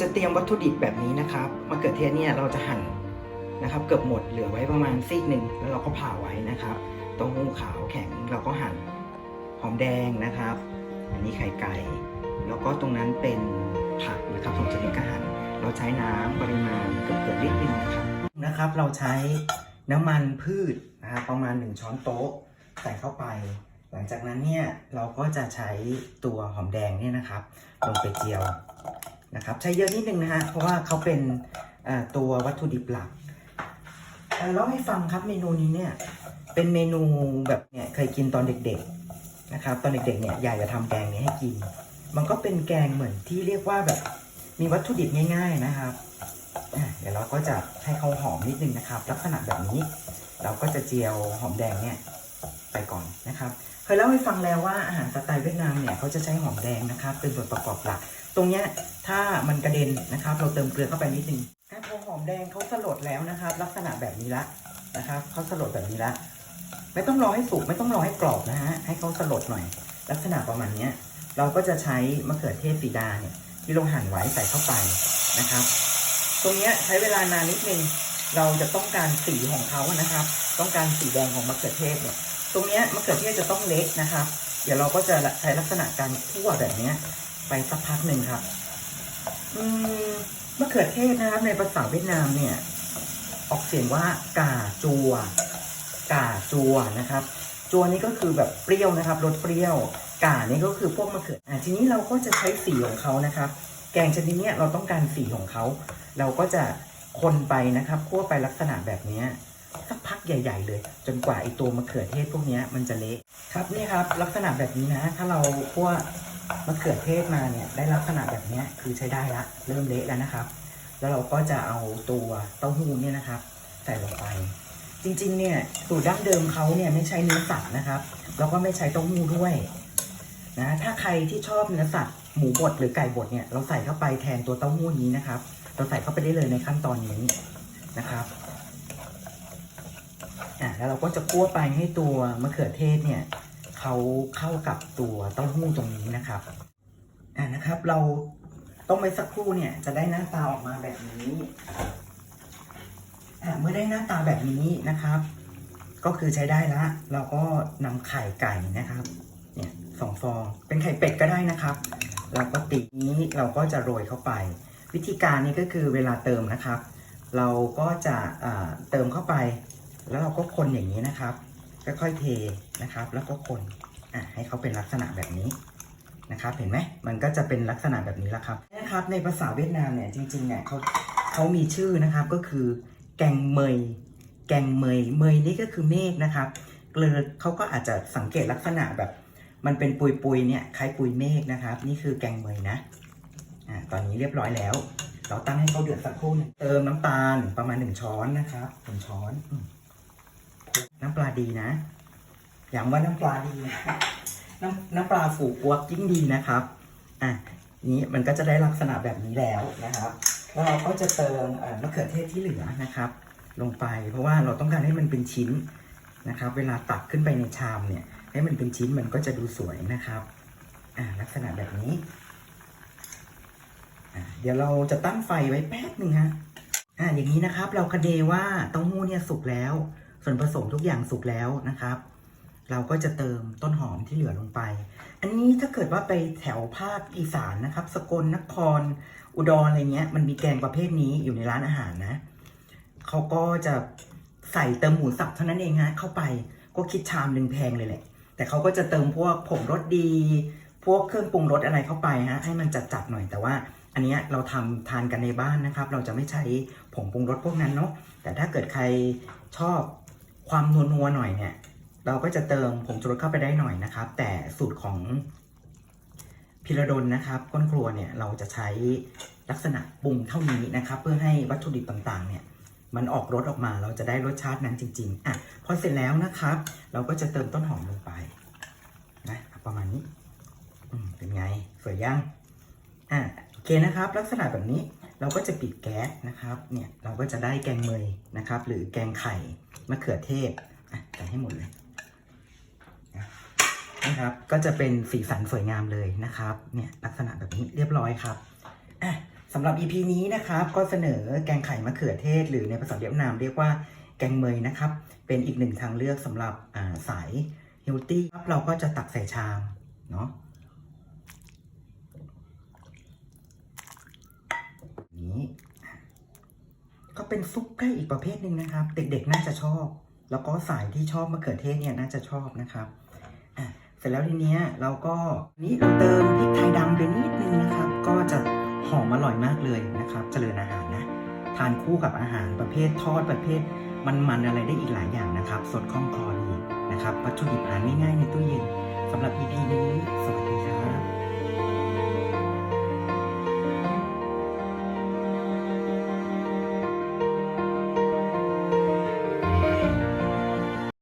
จะเตรียมวัตถุดิบแบบนี้นะครับมะเขือเทศเนี่ยเราจะหั่นนะครับ เกือบหมดเหลือไว้ประมาณซีกหนึ่งแล้วเราก็ผ่าไว้นะครับเต้าหู้ขาวแข็งเราก็หั่นหอมแดงนะครับ อันนี้ไข่ไก่ แล้วก็ตรงนั้นเป็นผักนะครับสองชนิดกระหั่นเราใช้น้ำปริมาณเกือบเกือบลิตรหนึงนะครับนะครับ เราใช้น้ำมันพืชนะครับประมาณ 1 ช้อนโต๊ะใส่เข้าไป หลังจากนั้นเนี่ยเราก็จะใช้ตัวหอมแดงเนี่ยนะครับ ลงไปเจียว นะครับใช้เยอะนิดนึงนะฮะเพราะว่าเขาเป็นตัววัตถุดิบหลักเล่าให้ฟังครับเมนูนี้เนี่ยเป็นเมนูแบบเนี่ยเคยกินตอนเด็กๆนะครับตอนเด็กๆเนี่ยยายจะทำแกงนี้ให้กิน มันก็เป็นแกงเหมือนที่เรียกว่าแบบมีวัตถุดิบง่าย ๆนะครับเดี๋ยวเราก็จะให้เขาหอมนิดนึงนะครับ ลักษณะแบบนี้ เราก็จะเจียวหอมแดงเนี่ยไปก่อนนะครับ เคยเล่าให้ฟังแล้วว่าอาหารสไตล์เวียดนามเนี่ยเขาจะใช้หอมแดงนะครับ เป็นส่วนประกอบหลัก ตรงเนี้ยถ้ามันกระเด็นนะครับ เราเติมเกลือเข้าไปนิดนึงถ้าพอหอมแดงเขาสลดแล้วนะครับ ลักษณะแบบนี้ละนะครับเขาสลดแบบนี้ละไม่ต้องรอให้สุกไม่ต้องรอให้กรอบนะฮะให้เขาสลดหน่อย ลักษณะประมาณเนี้ยเราก็จะใช้มะเขือเทศสีดาเนี่ยที่เราหั่นไว้ใส่เข้าไปนะครับ ตรงเนี้ยใช้เวลานานนิดนึงเราจะต้องการสีของเขานะครับ ต้องการสีแดงของมะเขือเทศเนี่ยตรงเนี้ยมะเขือเทศจะต้องเล็กนะครับ เดี๋ยวเราก็จะใช้ลักษณะการคั่วแบบเนี้ย ไปสักพักหนึ่งครับ อืมมะเขือเทศนะครับ ในภาษาเวียดนามเนี่ย ออกเสียงว่ากาจัว กาจัวนะครับ จัวนี่ก็คือแบบเปรี้ยวนะครับรสเปรี้ยว กานี่ก็คือพวกมะเขืออ่าทีนี้เราก็จะใช้สีของเขานะครับ แกงชนิดเนี้ยเราต้องการสีของเขา เราก็จะคนไปนะครับคั่วไปลักษณะแบบเนี้ยสักพักใหญ่ ๆ เลย จนกว่าไอตัวมะเขือเทศพวกเนี้ยมันจะเละครับนี่ครับ ลักษณะแบบนี้นะ ถ้าเราคั่ว มะเขือเทศมาเนี่ยได้ลักษณะแบบนี้คือใช้ได้ละเริ่มเละแล้วนะครับ แล้วเราก็จะเอาตัวเต้าหู้เนี่ยนะครับ ใส่ลงไป จริงๆเนี่ยสูตรดั้งเดิมเขาเนี่ยไม่ใช้เนื้อสัตว์นะครับแล้วก็ไม่ใช้เต้าหู้ด้วยนะถ้าใครที่ชอบเนื้อสัตว์หมูบดหรือไก่บดเนี่ยเราใส่เข้าไปแทนตัวเต้าหู้นี้นะครับ เราใส่เข้าไปได้เลยในขั้นตอนนี้นะครับอะแล้วเราก็จะคั่วไปให้ตัวมะเขือเทศเนี่ย เขาเข้ากับตัวเต้าหู้ตรงนี้นะครับอะนะครับ เราต้มไปสักครู่เนี่ยจะได้หน้าตาออกมาแบบนี้อะเมื่อได้หน้าตาแบบนี้นะครับ ก็คือใช้ได้ละเราก็นำไข่ไก่นะครับเนี่ยสองฟองเป็นไข่เป็ดก็ได้นะครับ เราก็ตีนี้เราก็จะโรยเข้าไป วิธีการนี้ก็คือเวลาเติมนะครับ เราก็จะเติมเข้าไป แล้วเราก็คนอย่างนี้นะครับ ค่อยๆเทนะครับ แล้วก็คนอะให้เขาเป็นลักษณะแบบนี้นะครับ เห็นไหมมันก็จะเป็นลักษณะแบบนี้แล้วครับนะครับ ในภาษาเวียดนามเนี่ยจริงๆเนี่ยเขาเขามีชื่อนะครับก็คือ แกงเมย แกงเมยเมยนี่ก็คือเมฆนะครับเกลือเขาก็อาจจะสังเกตลักษณะแบบ มันเป็นปุยปุยๆเนี่ยคล้ายปุยเมฆนะครับ นี่คือแกงเมยนะอ่าตอนนี้เรียบร้อยแล้ว เราตั้งให้เขาเดือดสักครู่นึงเติมน้ำตาลประมาณหนึ่งช้อนนะครับหนึ่งช้อนอ น้ำปลาดีนะ อย่างว่าน้ำปลาดีนะน้ำน้ำปลาฝูกวกยิ่งดีนะครับ อะ นี้มันก็จะได้ลักษณะแบบนี้แล้วนะครับ แล้วเราก็จะเติมมะเขือเทศที่เหลือนะครับ ลงไป เพราะว่าเราต้องการให้มันเป็นชิ้นนะครับ เวลาตักขึ้นไปในชามเนี่ย ให้มันเป็นชิ้นมันก็จะดูสวยนะครับ อ่าลักษณะแบบนี้ เดี๋ยวเราจะตั้งไฟไว้แป๊บหนึ่งฮะ อ่าอย่างนี้นะครับ เราคาเดว่าเต้าหู้เนี่ยสุกแล้ว ส่วนผสมทุกอย่างสุกแล้วนะครับ เราก็จะเติมต้นหอมที่เหลือลงไป อันนี้ถ้าเกิดว่าไปแถวภาคอีสานนะครับ สกลนคร อุดรอะไรเงี้ย มันมีแกงประเภทนี้อยู่ในร้านอาหารนะเขาก็จะใส่เติมหมูสับเท่านั้นเองฮะเข้าไปก็คิดชามหนึ่งแพงเลยแหละ แต่เขาก็จะเติมพวกผงรสดี พวกเครื่องปรุงรสอะไรเข้าไปฮะให้มันจัดๆหน่อยแต่ว่าอันนี้เราทำทานกันในบ้านนะครับ เราจะไม่ใช้ผงปรุงรสพวกนั้นเนาะแต่ถ้าเกิดใครชอบ ความนัวๆหน่อยเนี่ย เราก็จะเติมผงชูรสเข้าไปได้หน่อยนะครับ แต่สูตรของพิรดลนะครับก้นครัวเนี่ยเราจะใช้ลักษณะปรุงเท่านี้นะครับ เพื่อให้วัตถุดิบต่างๆ เนี่ย มันออกรสออกมาเราจะได้รสชาตินั้นจริง ๆอะพอเสร็จแล้วนะครับ เราก็จะเติมต้นหอมลงไปนะประมาณนี้เป็นไงสวยยังอะโอเคนะครับ ลักษณะแบบนี้ เราก็จะปิดแก๊สนะครับ เนี่ยเราก็จะได้แกงเมยนะครับ หรือแกงไข่มะเขือเทศอะใส่ให้หมดเลยนะครับ ก็จะเป็นสีสันสวยงามเลยนะครับ เนี่ยลักษณะแบบนี้เรียบร้อยครับอะสำหรับ EP นี้นะครับ ก็เสนอแกงไข่มะเขือเทศ หรือในภาษาเวียดนามเรียกว่าแกงเมยนะครับ เป็นอีกหนึ่งทางเลือกสำหรับาสายเฮลตี้ครับเราก็จะตักใส่ชามเนาะนี้ ก็เป็นซุปไก่อีกประเภทหนึ่งนะครับ เด็กๆน่าจะชอบ แล้วก็สายที่ชอบมะเขือเทศเนี่ยน่าจะชอบนะครับอะเสร็จแล้วทีเนี้ยเราก็นี่เราเติมพริกไทยดำไปนิดนึงนะครับ ก็จะหอมอร่อยมากเลยนะครับ เจริญอาหารนะ ทานคู่กับอาหารประเภททอดประเภทมันๆอะไรได้อีกหลายอย่างนะครับ สดคล่องคลอดีนะครับวัตถุดิบหาง่ายๆในตู้เย็นสำหรับ EP นี้